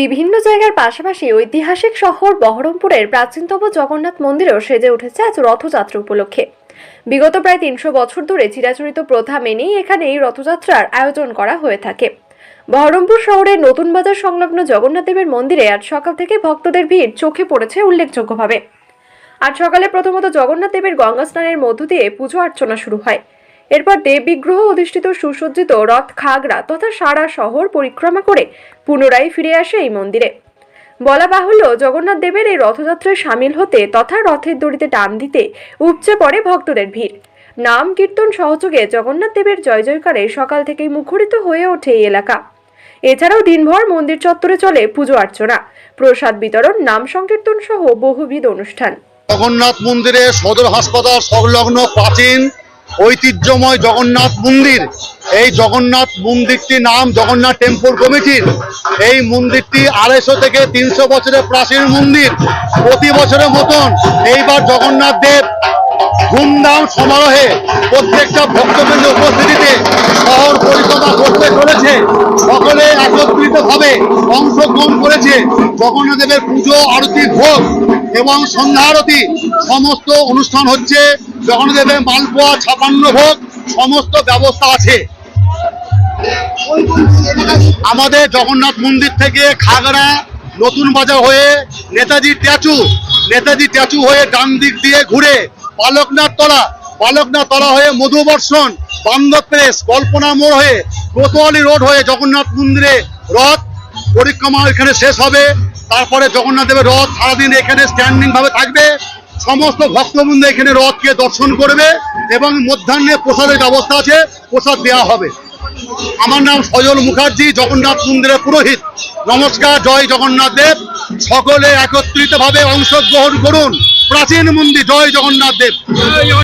বিভিন্ন জায়গার পাশাপাশি ঐতিহাসিক শহর বহরমপুরের প্রাচীনতম জগন্নাথ মন্দিরেও সেজে উঠেছে আজ রথযাত্রা উপলক্ষে। বিগত প্রায় তিনশো বছর ধরে চিরাচরিত প্রথা মেনেই এখানে এই রথযাত্রার আয়োজন করা হয়ে থাকে। বহরমপুর শহরের নতুন বাজার সংলগ্ন জগন্নাথ দেবের মন্দিরে আজ সকাল থেকে ভক্তদের ভিড় চোখে পড়েছে উল্লেখযোগ্যভাবে। আজ সকালে প্রথমত জগন্নাথ দেবের গঙ্গা স্নানের মধ্য দিয়ে পুজো অর্চনা শুরু হয়। এরপর দেব অধিষ্ঠিত সুসজ্জিত রথ খাগড়া তথা সারা শহর পরিক্রমা করে পুনরায় ফিরে আসে এই মন্দিরে। বলা বাহুল্য, জগন্নাথ দেবের এই রথযাত্রায় সামিল হতে তথা রথের দড়িতে টান দিতে উপচে পড়ে ভক্তদের ভিড়। নাম, কীর্তন সহযোগে জগন্নাথ দেবের জয় জয়কারে সকাল থেকেই মুখরিত হয়ে ওঠে এই এলাকা। এছাড়াও দিনভর মন্দির চত্বরে চলে পুজো অর্চনা, প্রসাদ বিতরণ, নাম সংকীর্তন সহ বহুবিধ অনুষ্ঠান। জগন্নাথ মন্দিরে সদর হাসপাতাল সংলগ্ন প্রাচীন ঐতিহ্যময় জগন্নাথ মন্দির। এই জগন্নাথ মন্দিরটির নাম জগন্নাথ টেম্পল কমিটির। এই মন্দিরটি আড়াইশো থেকে তিনশো বছরের প্রাচীন মন্দির। প্রতি বছরের মতন এইবার জগন্নাথ দেব ধুমধাম সমারোহে প্রত্যেকটা ভক্তবৃন্দ উপস্থিতিতে শহর পরিক্রমা করতে চলেছে। সকলে একত্রিতভাবে অংশগ্রহণ করেছে জগন্নাথ দেবের পুজো আরতি ভোগ এবং সন্ধ্যা আরতি সমস্ত অনুষ্ঠান হচ্ছে দেবের মালপোয়া ছাপান্ন ভোগ, সমস্ত ব্যবস্থা আছে। আমাদের জগন্নাথ মন্দির থেকে খাগড়া নতুন বাজার হয়ে নেতাজি ট্যাচু নেতাজি ট্যাচু হয়ে ডান দিক দিয়ে ঘুরে বালকনাথ তলা বালকনাথ তলা হয়ে মধুবর্ষণ বান্ধব প্রেস, কল্পনা মোড় হয়ে কোতোয়ালি রোড হয়ে জগন্নাথ মন্দিরে রথ, পরিক্রমা এখানে শেষ হবে। তারপরে জগন্নাথ দেবের রথ সারাদিন এখানে স্ট্যান্ডিং ভাবে থাকবে। সমস্ত ভক্তবৃন্দ এখানে রথকে দর্শন করবে এবং মধ্যাহ্নে প্রসাদের ব্যবস্থা আছে, প্রসাদ দেওয়া হবে। আমার নাম সজল মুখার্জি, জগন্নাথ মন্দিরের পুরোহিত। নমস্কার, জয় জগন্নাথ দেব। সকলে একত্রিত ভাবে অংশগ্রহণ করুন। প্রাচীন মন্দির, জয় জগন্নাথ দেব।